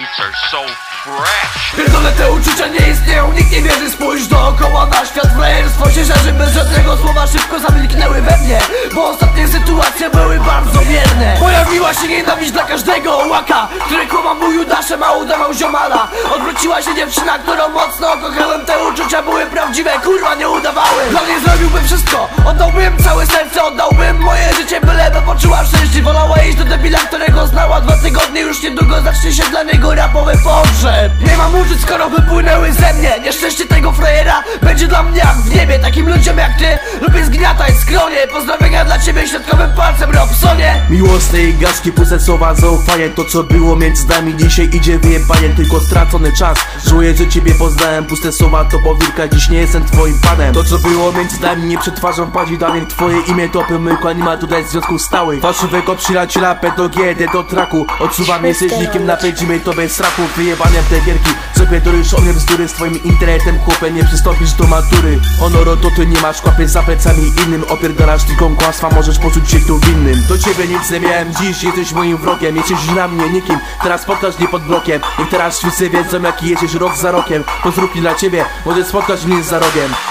beats are so fresh. Pierdolę te uczucia nie istnieją, nikt nie wierzy Spójrz dookoła na świat, frajerstwo się szerzy Bez żadnego słowa szybko zamilknęły we mnie. Bo ostatnie sytuacje były bardzo mierne. Pojawiła się nienawiść dla każdego łaka Który kłamał mu Judaszem, a udawał ziomala. Odwróciła się dziewczyna, którą mocno kochałem. Te uczucia były prawdziwe, kurwa nie udawały Dla mnie zrobiłbym wszystko, oddałbym całe serce Oddałbym moje życie, byleby poczuła szczęście zacznie się dla niego rapowy pogrzeb Nie mam uczuć, skoro wypłynęły ze mnie. Nieszczęście tego frajera będzie dla mnie jak w niebie. Takim ludziom jak ty lubię zgniatać skronie Pozdrowienia dla ciebie środkowym palcem Robsonie. Miłosne i gaski, puste słowa, zaufanie. To co było między nami dzisiaj idzie wyjebanie. Tylko stracony czas, żałuję, że ciebie poznałem. Puste słowa to powilka, dziś nie jestem twoim panem. To co było między nami nie przetwarzam pazi danych. Twoje imię to pomyłka, nie ma tutaj związków stałych. Fałszywego przyjaciela, P do traku. Odczuwam jesteś nikim, napędzimy to bez strachu. Wyjebania w te gierki, sobie dorujesz ogniem bzdury Swoim internetem chłopie, nie przystąpisz do matury. Honoro to ty nie masz, kłapie za plecami innym Opierdalasz tylko kłamstwa, możesz poczuć się tu winnym. Do ciebie nic nie miałem dziś, jesteś moim wrogiem Jesteś dla mnie nikim, teraz spotkasz mnie pod blokiem Niech teraz wszyscy wiedzą jaki jesteś rok za rokiem. Pozdrówki dla ciebie, może spotkasz mnie za rogiem